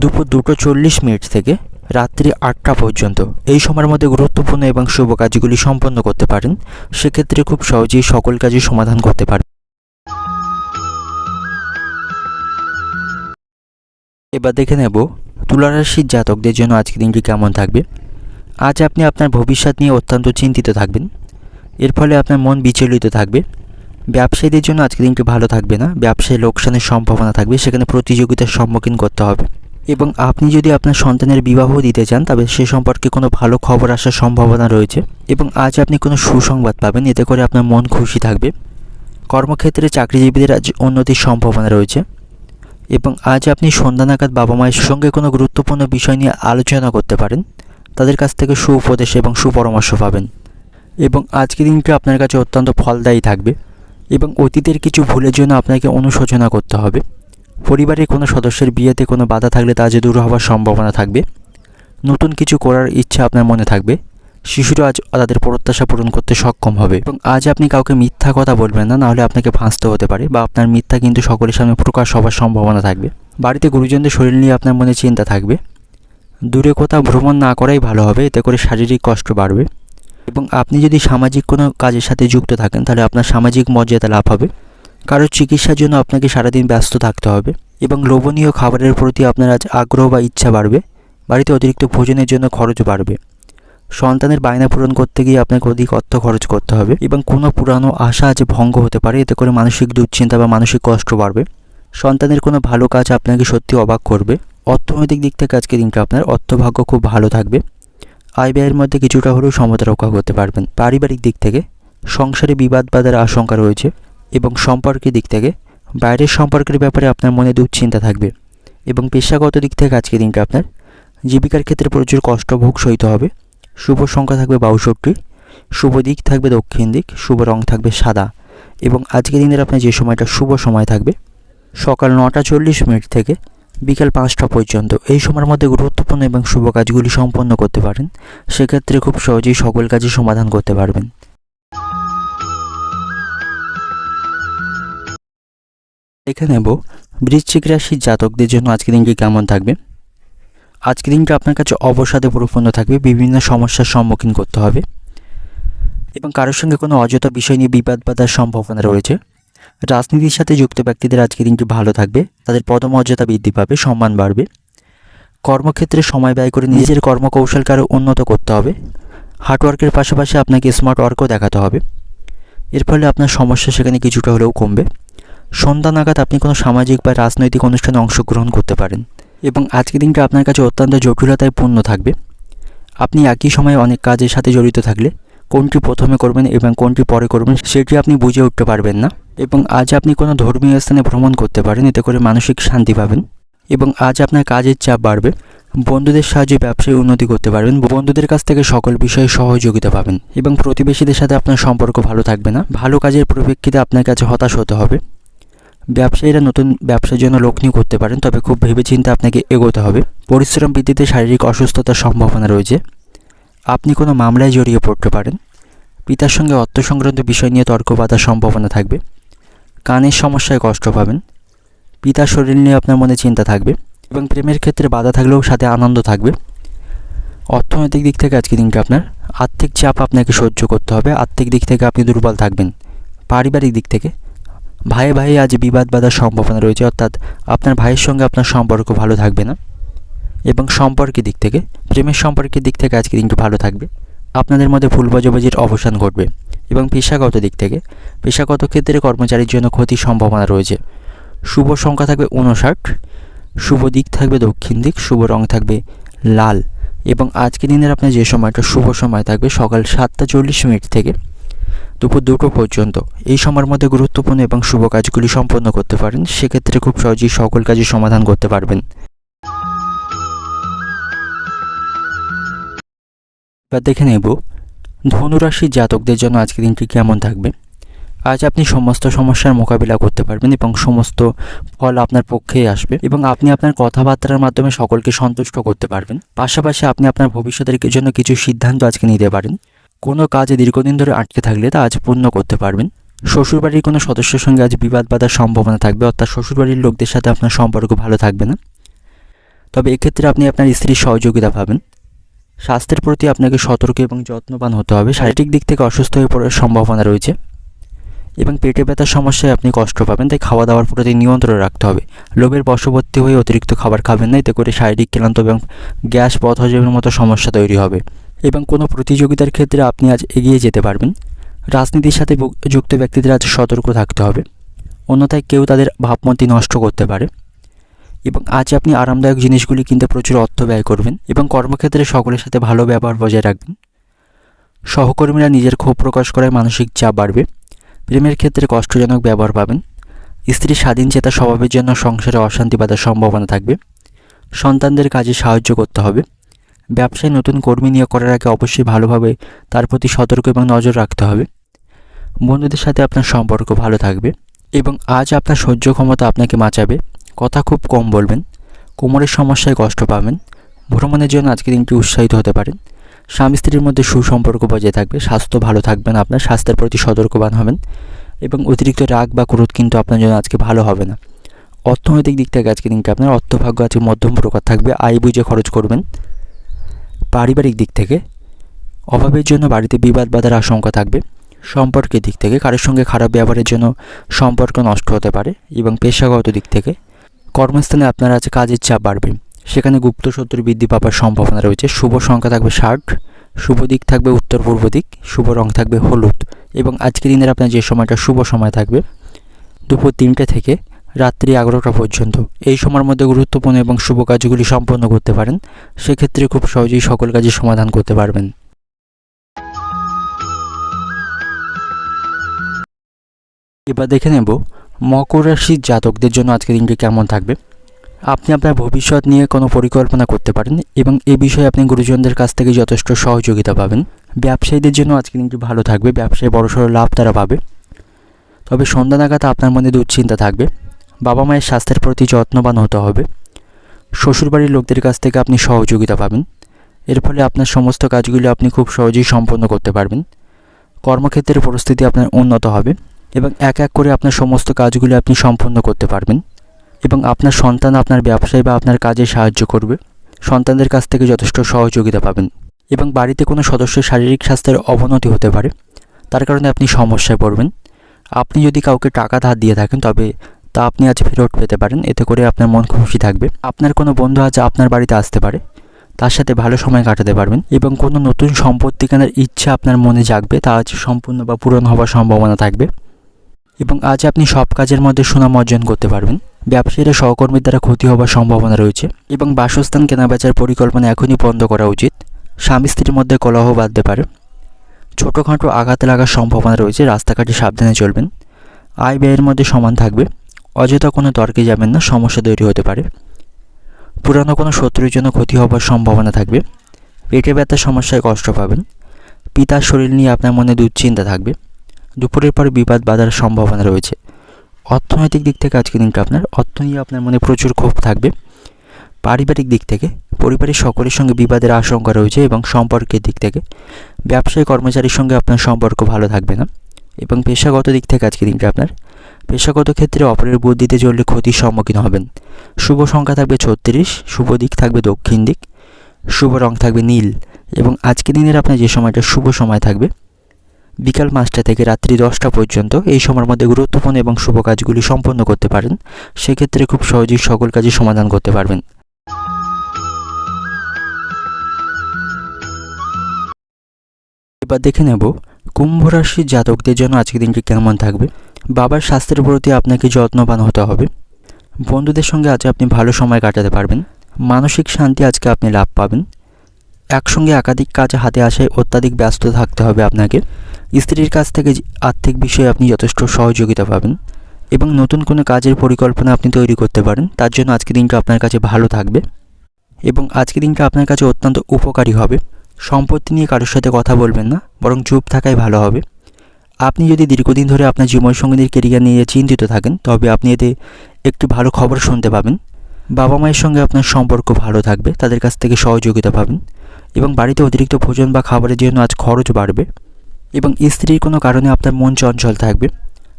A: দুপুর দুটো চল্লিশ মিনিট থেকে রাত্রি আটটা পর্যন্ত। এই সময়ের মধ্যে গুরুত্বপূর্ণ এবং শুভ কাজগুলি সম্পন্ন করতে পারেন। সেক্ষেত্রে খুব সহজেই সকল কাজই সমাধান করতে পারেন এবার দেখে নেব তুলারাশির জাতকদের জন্য আজকের দিনটি কেমন থাকবে। আজ আপনি আপনার ভবিষ্যৎ নিয়ে অত্যন্ত চিন্তিত থাকবেন। এর ফলে আপনার মন বিচলিত থাকবে। ব্যবসায়ীদের জন্য আজকের দিনটি ভালো থাকবে না। ব্যবসায় লোকসানের সম্ভাবনা থাকবে। সেখানে প্রতিযোগিতার সম্মুখীন করতে হবে। এবং আপনি যদি আপনার সন্তানের বিবাহ দিতে চান, তবে সে সম্পর্কে কোনো ভালো খবর আসার সম্ভাবনা রয়েছে এবং আজ আপনি কোনো সুসংবাদ পাবেন, এতে করে আপনার মন খুশি থাকবে। কর্মক্ষেত্রে চাকরিজীবীদের আজ উন্নতির সম্ভাবনা রয়েছে এবং আজ আপনি সন্ধ্যা নাগাদ বাবা মায়ের সঙ্গে কোনো গুরুত্বপূর্ণ বিষয় নিয়ে আলোচনা করতে পারেন। তাদের কাছ থেকে সুউপদেশ এবং সুপরামর্শ পাবেন এবং আজকের দিনটি আপনার কাছে অত্যন্ত ফলদায়ী থাকবে এবং অতীতের কিছু ভুলের জন্য আপনাকে অনুশোচনা করতে হবে। পরিবারের কোনো সদস্যের বিয়েতে কোনো বাধা থাকলে তা যে দূর হওয়ার সম্ভাবনা থাকবে। নতুন কিছু করার ইচ্ছা আপনার মনে থাকবে। শিশুরা আজ তাদের প্রত্যাশা পূরণ করতে সক্ষম হবে। এবং আজ আপনি কাউকে মিথ্যা কথা বলবেন না, নাহলে আপনাকে ফাঁসতে হতে পারে বা আপনার মিথ্যা কিন্তু সকলের সামনে প্রকাশ হওয়ার সম্ভাবনা থাকবে। বাড়িতে গুরুজনদের শরীর নিয়ে আপনার মনে চিন্তা থাকবে। দূরে কোথাও ভ্রমণ না করাই ভালো হবে, এতে করে শারীরিক কষ্ট বাড়বে। এবং আপনি যদি সামাজিক কোনো কাজের সাথে যুক্ত থাকেন, তাহলে আপনার সামাজিক মর্যাদা লাভ হবে। কারোর চিকিৎসার জন্য আপনাকে সারাদিন ব্যস্ত থাকতে হবে এবং লোভনীয় খাবারের প্রতি আপনার আজ আগ্রহ বা ইচ্ছা বাড়বে। বাড়িতে অতিরিক্ত ভোজনের জন্য খরচ বাড়বে। সন্তানের বায়না পূরণ করতে গিয়ে আপনাকে অধিক অর্থ খরচ করতে হবে এবং কোনো পুরানো আশা আজ ভঙ্গ হতে পারে, এতে করে মানসিক দুশ্চিন্তা বা মানসিক কষ্ট বাড়বে। সন্তানের কোনো ভালো কাজ আপনাকে সত্যি অবাক করবে। অর্থনৈতিক দিক থেকে আজকে দিনটা আপনার অর্থভাগ্য খুব ভালো থাকবে। আয় ব্যয়ের মধ্যে কিছুটা হলেও সমতা রক্ষা করতে পারবেন। পারিবারিক দিক থেকে সংসারে বিবাদ বাঁধার আশঙ্কা রয়েছে। এবং সম্পর্কের দিক থেকে, বাইরের সম্পর্কের ব্যাপারে আপনার মনে দুশ্চিন্তা থাকবে এবং পেশাগত দিক থেকে আজকে দিনটা আপনার জীবিকার ক্ষেত্রে প্রচুর কষ্ট, ভোগ সইতে হবে। শুভ সংখ্যা থাকবে বাষট্টি, শুভ দিক থাকবে দক্ষিণ দিক, শুভ রং থাকবে সাদা এবং আজকের দিনের আপনার যে সময়টা, শুভ সময় থাকবে। সকাল নটা চল্লিশ মিনিট থেকে বিকাল পাঁচটা পর্যন্ত এই সময়ের মধ্যে গুরুত্বপূর্ণ এবং শুভ কাজগুলি সম্পন্ন করতে পারেন। সেক্ষেত্রে খুব সহজেই সকল কাজই সমাধান করতে পারবেন। দেখে নেব বৃশ্চিক রাশির জাতকদের জন্য আজকের দিনটি কেমন থাকবে। আজকের দিনটা আপনার কাছে অবসাদে পরিপূর্ণ থাকবে, বিভিন্ন সমস্যার সম্মুখীন করতে হবে এবং কারোর সঙ্গে কোনো অযথা বিষয় নিয়ে বিবাদ বাঁধার সম্ভাবনা রয়েছে। রাজনীতির সাথে যুক্ত ব্যক্তিদের আজকের দিনটি ভালো থাকবে, তাদের পদমর্যাদা বৃদ্ধি পাবে, সম্মান বাড়বে। কর্মক্ষেত্রে সময় ব্যয় করে নিজের কর্মকৌশলকে আরও উন্নত করতে হবে। হার্ডওয়ার্কের পাশাপাশি আপনাকে স্মার্ট ওয়ার্কও দেখাতে হবে। এর ফলে আপনার সমস্যা সেখানে কিছুটা হলেও কমবে। সন্ধ্যা নাগাদ আপনি কোনো সামাজিক বা রাজনৈতিক অনুষ্ঠানে অংশগ্রহণ করতে পারেন এবং আজকের দিনটা আপনার কাছে অত্যন্ত জটিলতায় পূর্ণ থাকবে। আপনি একই সময়ে অনেক কাজের সাথে জড়িত থাকলে কোনটি প্রথমে করবেন এবং কোনটি পরে করবেন সেটি আপনি বুঝে উঠতে পারবেন না এবং আজ আপনি কোনো ধর্মীয় স্থানে ভ্রমণ করতে পারেন, এতে করে মানসিক শান্তি পাবেন এবং আজ আপনার কাজের চাপ বাড়বে, বন্ধুদের সাহায্যে ব্যবসায় উন্নতি করতে পারবেন, বন্ধুদের কাছ থেকে সকল বিষয়ে সহযোগিতা পাবেন এবং প্রতিবেশীদের সাথে আপনার সম্পর্ক ভালো থাকবে না। ভালো কাজের পরিপ্রেক্ষিতে আপনার কাছে হতাশ হতে হবে। ব্যবসায়ীরা নতুন ব্যবসার জন্য লোক নিয়োগ করতে পারেন, তবে খুব ভেবেচিন্তে আপনাকে এগোতে হবে। পরিশ্রম বৃদ্ধিতে শারীরিক অসুস্থতার সম্ভাবনা রয়েছে। আপনি কোনো মামলায় জড়িয়ে পড়তে পারেন। পিতার সঙ্গে অর্থ সংক্রান্ত বিষয় নিয়ে তর্ক বাঁধার সম্ভাবনা থাকবে। কানের সমস্যায় কষ্ট পাবেন। পিতার শরীর নিয়ে আপনার মনে চিন্তা থাকবে এবং প্রেমের ক্ষেত্রে বাধা থাকলেও সাথে আনন্দ থাকবে। অর্থনৈতিক দিক থেকে আজকে দিনটা আপনার। আর্থিক চাপ আপনাকে সহ্য করতে হবে। আর্থিক দিক থেকে আপনি দুর্বল থাকবেন। পারিবারিক দিক থেকে। ভাইয়ে ভাইয়ে আজ বিবাদ বাঁধার সম্ভাবনা রয়েছে, অর্থাৎ আপনার ভাইয়ের সঙ্গে আপনার সম্পর্ক ভালো থাকবে না এবং সম্পর্কের দিক থেকে, প্রেমের সম্পর্কের দিক থেকে আজকে দিনটা ভালো থাকবে। আপনাদের মধ্যে ভুল বোঝাবুঝির অবসান ঘটবে এবং পেশাগত দিক থেকে, পেশাগত ক্ষেত্রে কর্মচারীর জন্য ক্ষতির সম্ভাবনা রয়েছে। শুভ সংখ্যা থাকবে উনষাট শুভ দিক থাকবে দক্ষিণ দিক, শুভ রং থাকবে লাল এবং আজকে দিনের আপনার যে সময়টা, শুভ সময় থাকবে সকাল সাতটা চল্লিশ মিনিট থেকে দুপুর দুটো পর্যন্ত। এই সময়ের মধ্যে গুরুত্বপূর্ণ এবং শুভ কাজগুলি সম্পন্ন করতে পারেন, সেক্ষেত্রে খুব সহজেই সকল কাজের সমাধান করতে পারবেন। এবার দেখে নেব ধনুরাশির জাতকদের জন্য আজকের দিনটি কেমন থাকবে? আজ আপনি সমস্ত সমস্যার মোকাবিলা করতে পারবেন এবং সমস্ত ফল আপনার পক্ষেই আসবে এবং আপনি আপনার কথাবার্তার মাধ্যমে সকলকে সন্তুষ্ট করতে পারবেন। পাশাপাশি আপনি আপনার ভবিষ্যতের জন্য কিছু সিদ্ধান্ত আজকে নিতে পারেন। কোনো কাজে দীর্ঘদিন ধরে আটকে থাকলে তা আজ পূর্ণ করতে পারবেন। শ্বশুরবাড়ির কোনো সদস্যের সঙ্গে আজ বিবাদ বাঁধার সম্ভাবনা থাকবে, অর্থাৎ শ্বশুরবাড়ির লোকদের সাথে আপনার সম্পর্ক ভালো থাকবে না। তবে এক্ষেত্রে আপনি আপনার স্ত্রীর সহযোগিতা পাবেন। স্বাস্থ্যের প্রতি আপনাকে সতর্ক এবং যত্নবান হতে হবে। শারীরিক দিক থেকে অসুস্থ হয়ে পড়ার সম্ভাবনা রয়েছে এবং পেটে ব্যথার সমস্যায় আপনি কষ্ট পাবেন, তাই খাওয়া দাওয়ার প্রতি নিয়ন্ত্রণ রাখতে হবে। লোভের বশবর্তী হয়ে অতিরিক্ত খাবার খাবেন না, এতে করে শারীরিক ক্লান্ত এবং গ্যাস পথ হজমের মতো সমস্যা তৈরি হবে। এবং কোনো প্রতিযোগিতার ক্ষেত্রে আপনি আজ এগিয়ে যেতে পারবেন। রাজনীতির সাথে যুক্ত ব্যক্তিদের আজ সতর্ক থাকতে হবে। অন্যথায় কেউ তাদের ভাবমূর্তি নষ্ট করতে পারে। এবং আজ আপনি আরামদায়ক জিনিসগুলি কিনতে প্রচুর অর্থ ব্যয় করবেন এবং কর্মক্ষেত্রে সকলের সাথে ভালো ব্যবহার বজায় রাখবেন। সহকর্মীরা নিজের ক্ষোভ প্রকাশ করায় মানসিক চাপ বাড়বে। প্রেমের ক্ষেত্রে কষ্টজনক ব্যবহার পাবেন। স্ত্রীর স্বাধীন চেতা স্বভাবের জন্য সংসারে অশান্তি বাঁধার সম্ভাবনা থাকবে। সন্তানদের কাজে সাহায্য করতে হবে। ব্যবসায় নতুন কর্মী নিয়োগ করার আগে অবশ্যই ভালোভাবে তার প্রতি সতর্ক এবং নজর রাখতে হবে। বন্ধুদের সাথে আপনার সম্পর্ক ভালো থাকবে এবং আজ আপনার সহ্য ক্ষমতা আপনাকে বাঁচাবে। কথা খুব কম বলবেন, কোমরের সমস্যায় কষ্ট পাবেন, ভ্রমণের জন্য আজকে দিনটি উৎসাহিত হতে পারেন। স্বামী স্ত্রীর মধ্যে সুসম্পর্ক বজায় থাকবে, স্বাস্থ্য ভালো থাকবেন আপনার, স্বাস্থ্যের প্রতি সতর্কবান হবেন এবং অতিরিক্ত রাগ বা ক্রোধ কিন্তু আপনার জন্য আজকে ভালো হবে না। অর্থনৈতিক দিক থেকে আজকে দিনটি আপনার অর্থভাগ্য আজকে মধ্যম প্রকার থাকবে, আয় বুঝে খরচ করবেন। পারিবারিক দিক থেকে, অভাবের জন্য বাড়িতে বিবাদ বাধার আশঙ্কা থাকবে, সম্পর্কের দিক থেকে, কারোর সঙ্গে খারাপ ব্যবহারের জন্য সম্পর্ক নষ্ট হতে পারে এবং পেশাগত দিক থেকে, কর্মস্থানে আপনার আছে কাজের চাপ বাড়বে। সেখানে গুপ্ত শত্রু বৃদ্ধি পাওয়ার সম্ভাবনা রয়েছে। শুভ সংখ্যা থাকবে ষাট, শুভ দিক থাকবে উত্তর পূর্ব দিক, শুভ রং থাকবে হলুদ এবং আজকের দিনের আপনার যে সময়টা, শুভ সময় থাকবে দুপুর তিনটে থেকে রাত্রি এগারোটা পর্যন্ত। এই সময়ের মধ্যে গুরুত্বপূর্ণ এবং শুভ কাজগুলি সম্পন্ন করতে পারেন। সেক্ষেত্রে খুব সহজেই সকল কাজের সমাধান করতে পারবেন। এবার দেখে নেব মকর রাশির জাতকদের জন্য আজকের দিনটি কেমন থাকবে। আপনি আপনার ভবিষ্যৎ নিয়ে কোনো পরিকল্পনা করতে পারেন এবং এ বিষয়ে আপনি গুরুজনদের কাছ থেকে যথেষ্ট সহযোগিতা পাবেন। ব্যবসায়ীদের জন্য আজকে দিনটি ভালো থাকবে। ব্যবসায় বড়সড় লাভ তারা পাবে। তবে সন্ধ্যা নাগাদ আপনার মধ্যে দুশ্চিন্তা থাকবে। বাবা মায়ের স্বাস্থ্যের প্রতি যত্নবান হতে হবে। শ্বশুরবাড়ির লোকদের কাছ থেকে আপনি সহযোগিতা পাবেন। এর ফলে আপনার সমস্ত কাজগুলি আপনি খুব সহজেই সম্পন্ন করতে পারবেন। কর্মক্ষেত্রের পরিস্থিতি আপনার উন্নত হবে এবং এক এক করে আপনার সমস্ত কাজগুলি আপনি সম্পন্ন করতে পারবেন এবং আপনার সন্তান আপনার ব্যবসায় বা আপনার কাজে সাহায্য করবে। সন্তানদের কাছ থেকে যথেষ্ট সহযোগিতা পাবেন এবং বাড়িতে কোনো সদস্যের শারীরিক স্বাস্থ্যের অবনতি হতে পারে। তার কারণে আপনি সমস্যায় পড়বেন। আপনি যদি কাউকে টাকা ধার দিয়ে থাকেন, তবে তা আপনি আজ ফেরত পেতে পারেন। এতে করে আপনার মন খুশি থাকবে। আপনার কোনো বন্ধু আজ আপনার বাড়িতে আসতে পারে। তার সাথে ভালো সময় কাটাতে পারবেন এবং কোনো নতুন সম্পত্তি কেনার ইচ্ছা আপনার মনে জাগবে। তা আজ সম্পূর্ণ বা পূরণ হওয়ার সম্ভাবনা থাকবে। এবং আজ আপনি সব কাজের মধ্যে সুনাম অর্জন করতে পারবেন। ব্যবসায়ীরা সহকর্মীর দ্বারা ক্ষতি হওয়ার সম্ভাবনা রয়েছে এবং বাসস্থান কেনাবেচার পরিকল্পনা এখনই বন্ধ করা উচিত। স্বামী স্ত্রীর মধ্যে কলহ বাঁধতে পারে। ছোটোখাটো আঘাত লাগার সম্ভাবনা রয়েছে। রাস্তাঘাটে সাবধানে চলবেন। আয় ব্যয়ের মধ্যে সমান থাকবে। অযথা কোনো তর্কে যাবেন না, সমস্যা তৈরি হতে পারে। পুরানো কোনো শত্রুর জন্য ক্ষতি হবার সম্ভাবনা থাকবে। পেটে ব্যথার সমস্যায় কষ্ট পাবেন। পিতার শরীর নিয়ে আপনার মনে দুশ্চিন্তা থাকবে। দুপুরের পর বিবাদ বাধার সম্ভাবনা রয়েছে। অর্থনৈতিক দিক থেকে আজকে দিনটা আপনার, অর্থ নিয়ে আপনার মনে প্রচুর ক্ষোভ থাকবে। পারিবারিক দিক থেকে, পরিবারের সকলের সঙ্গে বিবাদের আশঙ্কা রয়েছে এবং সম্পর্কের দিক থেকে। ব্যবসায়ী কর্মচারীর সঙ্গে আপনার সম্পর্ক ভালো থাকবে না। এবং পেশাগত দিক থেকে আজকে দিনটা আপনার পেশাগত ক্ষেত্রে অপরের বুদ্ধিতে চললে ক্ষতির সম্মুখীন হবেন। শুভ সংখ্যা থাকবে ছত্রিশ, শুভ দিক থাকবে দক্ষিণ দিক, শুভ রং থাকবে নীল এবং আজকে দিনের আপনার যে সময়টা, শুভ সময় থাকবে বিকাল পাঁচটা থেকে রাত্রি দশটা পর্যন্ত এই সময়ের মধ্যে গুরুত্বপূর্ণ এবং শুভ কাজগুলি সম্পন্ন করতে পারেন। সেক্ষেত্রে খুব সহজেই সকল কাজই সমাধান করতে পারবেন। এবার দেখে নেব, কুম্ভ রাশির জাতকদের জন্য আজকের দিনটি কেমন থাকবে। বাবার স্বাস্থ্যের প্রতি আপনাকে যত্নবান হতে হবে। বন্ধুদের সঙ্গে আজ আপনি ভালো সময় কাটাতে পারবেন। মানসিক শান্তি আজকে আপনি লাভ পাবেন। একসঙ্গে একাধিক কাজ হাতে আসায় অত্যাধিক ব্যস্ত থাকতে হবে আপনাকে। স্ত্রীর কাছ থেকে আর্থিক বিষয়ে আপনি যথেষ্ট সহযোগিতা পাবেন এবং নতুন কোনো কাজের পরিকল্পনা আপনি তৈরি করতে পারেন। তার জন্য আজকের দিনটা আপনার কাছে ভালো থাকবে এবং আজকের দিনটা আপনার কাছে অত্যন্ত উপকারী হবে। সম্পত্তি নিয়ে কারোর সাথে কথা বলবেন না, বরং চুপ থাকাই ভালো হবে। আপনি যদি দীর্ঘদিন ধরে আপনার জীবনসঙ্গীদের কেরিয়ার নিয়ে চিন্তিত থাকেন, তবে আপনি এতে একটি ভালো খবর শুনতে পাবেন। বাবা মায়ের সঙ্গে আপনার সম্পর্ক ভালো থাকবে, তাদের কাছ থেকে সহযোগিতা পাবেন এবং বাড়িতে অতিরিক্ত ভোজন বা খাবারের জন্য আজ খরচ বাড়বে এবং স্ত্রীর কোনো কারণে আপনার মন চঞ্চল থাকবে।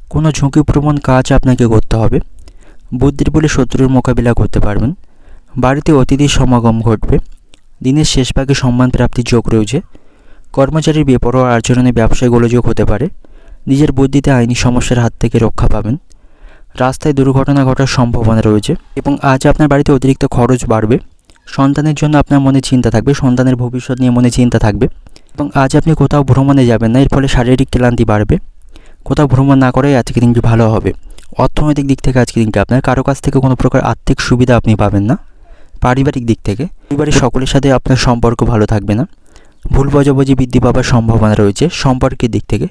A: কোনো ঝুঁকিপ্রবণ কাজ আপনাকে করতে হবে। বুদ্ধির বলে শত্রুর মোকাবিলা করতে পারবেন। বাড়িতে অতিথির সমাগম ঘটবে। দিনের শেষ ভাগে সম্মান প্রাপ্তির যোগ রয়েছে। কর্মচারীর বেপরোয়া আচরণে ব্যবসায় গোলযোগ হতে পারে। নিজের বুদ্ধিতে আইনি সমস্যার হাত থেকে রক্ষা পাবেন। রাস্তায় দুর্ঘটনা ঘটার সম্ভাবনা রয়েছে এবং আজ আপনার বাড়িতে অতিরিক্ত খরচ বাড়বে। সন্তানের জন্য আপনার মনে চিন্তা থাকবে, সন্তানের ভবিষ্যৎ নিয়ে মনে চিন্তা থাকবে এবং আজ আপনি কোথাও ভ্রমণে যাবেন না, এর ফলে শারীরিক ক্লান্তি বাড়বে। কোথাও ভ্রমণ না করাই আজকে দিনটি ভালো হবে। অর্থনৈতিক দিক থেকে আজকে দিনটি আপনার, কারও কাছ থেকে কোনো প্রকার আর্থিক সুবিধা আপনি পাবেন না। পারিবারিক দিক থেকে পরিবারের সকলের সাথে আপনার সম্পর্ক ভালো থাকবে না। ভুল বোঝাবুঝি বৃদ্ধি পাবার সম্ভাবনা রয়েছে সম্পর্কের দিক থেকে।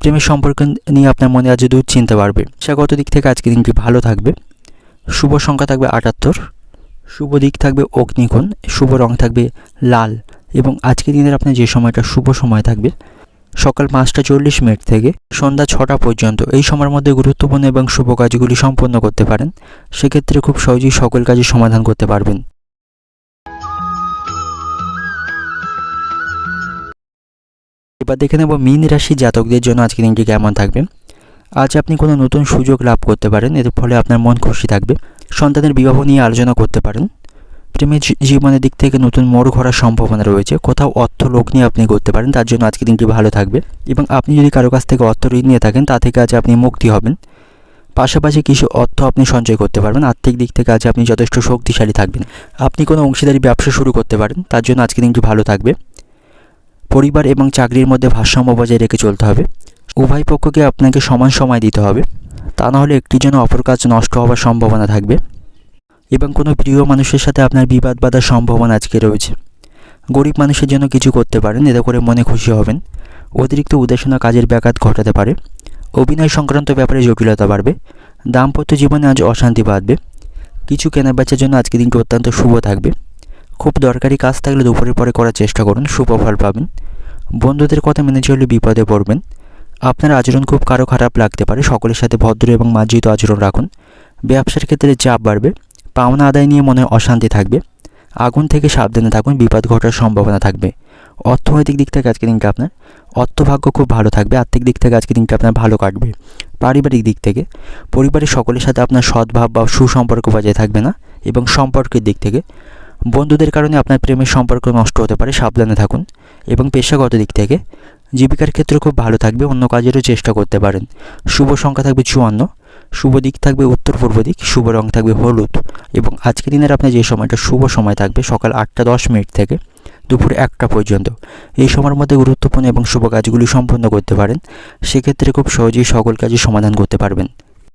A: প্রেমের সম্পর্ক নিয়ে আপনার মনে আজ দুশ্চিন্তা বাড়বে। পেশাগত দিক থেকে আজকে দিনটি ভালো থাকবে। শুভ সংখ্যা থাকবে আটাত্তর, শুভ দিক থাকবে অগ্নিকোণ, শুভ রং থাকবে লাল এবং আজকে দিনের আপনার যে সময়টা, শুভ সময় থাকবে সকাল পাঁচটা চল্লিশ মিনিট থেকে সন্ধ্যা ছটা পর্যন্ত। এই সময়ের মধ্যে গুরুত্বপূর্ণ এবং শুভ কাজগুলি সম্পন্ন করতে পারেন। সেক্ষেত্রে খুব সহজেই সকল কাজের সমাধান করতে পারবেন। এবার দেখে নেব মীন রাশি জাতকদের জন্য আজকে দিনটি কেমন থাকবে। আজ আপনি কোনো নতুন সুযোগ লাভ করতে পারেন, এর ফলে আপনার মন খুশি থাকবে। সন্তানের বিবাহ নিয়ে আলোচনা করতে পারেন। প্রেমের জীবনের দিক থেকে নতুন মোড় ঘোরার সম্ভাবনা রয়েছে। কোথাও অর্থ লোক নিয়ে আপনি করতে পারেন, তার জন্য আজকে দিনটি ভালো থাকবে। এবং আপনি যদি কারও কাছ থেকে অর্থ ঋণ নিয়ে থাকেন, তা থেকে আজ আপনি মুক্তি হবেন। পাশাপাশি কিছু অর্থ আপনি সঞ্চয় করতে পারবেন। আর্থিক দিক থেকে আজ আপনি যথেষ্ট শক্তিশালী থাকবেন। আপনি কোনো অংশীদারি ব্যবসা শুরু করতে পারেন, তার জন্য আজকে দিনটি ভালো থাকবে। পরিবার এবং চাকরির মধ্যে ভারসাম্য বজায় রেখে চলতে হবে। উভয় পক্ষকে আপনাকে সমান সময় দিতে হবে। তা না হলে একটির জন্য অপর কাজ নষ্ট হওয়ার সম্ভাবনা থাকবে। এবং কোনো প্রিয় মানুষের সাথে আপনার বিবাদ বাঁধার সম্ভাবনা আজকে রয়েছে। গরিব মানুষের জন্য কিছু করতে পারেন, এতে করে মনে খুশি হবেন। অতিরিক্ত উদ্দেশনা কাজের ব্যাঘাত ঘটাতে পারে। অভিনয় সংক্রান্ত ব্যাপারে জটিলতা বাড়বে। দাম্পত্য জীবনে আজ অশান্তি বাঁধবে। কিছু কেনাবেচার জন্য আজকে দিনটি অত্যন্ত শুভ থাকবে। খুব দরকারি কাজ থাকলে দুপুরের পরে করার চেষ্টা করুন, শুভ ফল পাবেন। বন্ধুদের কথা মেনে চললে বিপদে পড়বেন। আপনার আচরণ খুব কারও খারাপ লাগতে পারে, সকলের সাথে ভদ্র এবং মার্জিত আচরণ রাখুন। ব্যবসার ক্ষেত্রে চাপ বাড়বে, পাওনা আদায় নিয়ে মনে অশান্তি থাকবে, আগুন থেকে সাবধানে থাকুন, বিপদ ঘটার সম্ভাবনা থাকবে। অর্থনৈতিক দিক থেকে আজকে দিনটা আপনার, অর্থভাগ্য খুব ভালো থাকবে, আর্থিক দিক থেকে আজকে দিনটা আপনার ভালো কাটবে। পারিবারিক দিক থেকে, পরিবারের সকলের সাথে আপনার সদ্ভাব বা সুসম্পর্ক বজায় থাকবে না, এবং সম্পর্কের দিক থেকে বন্ধুদের কারণে আপনার প্রেমের সম্পর্ক নষ্ট হতে পারে, সাবধানে থাকুন। এবং পেশাগত দিক থেকে, জীবিকার ক্ষেত্রে খুব ভালো থাকবে, অন্য কাজেরও চেষ্টা করতে পারেন। শুভ সংখ্যা থাকবে চুয়ান্ন, শুভ দিক থাকবে উত্তর পূর্ব দিক, শুভ রং থাকবে হলুদ। এবং আজকের দিনের আপনার যে সময়টা, শুভ সময় থাকবে সকাল আটটা দশ মিনিট থেকে দুপুর একটা পর্যন্ত। এই সময়ের মধ্যে গুরুত্বপূর্ণ এবং শুভ কাজগুলি সম্পন্ন করতে পারেন। সেক্ষেত্রে খুব সহজেই সকল কাজই সমাধান করতে পারবেন।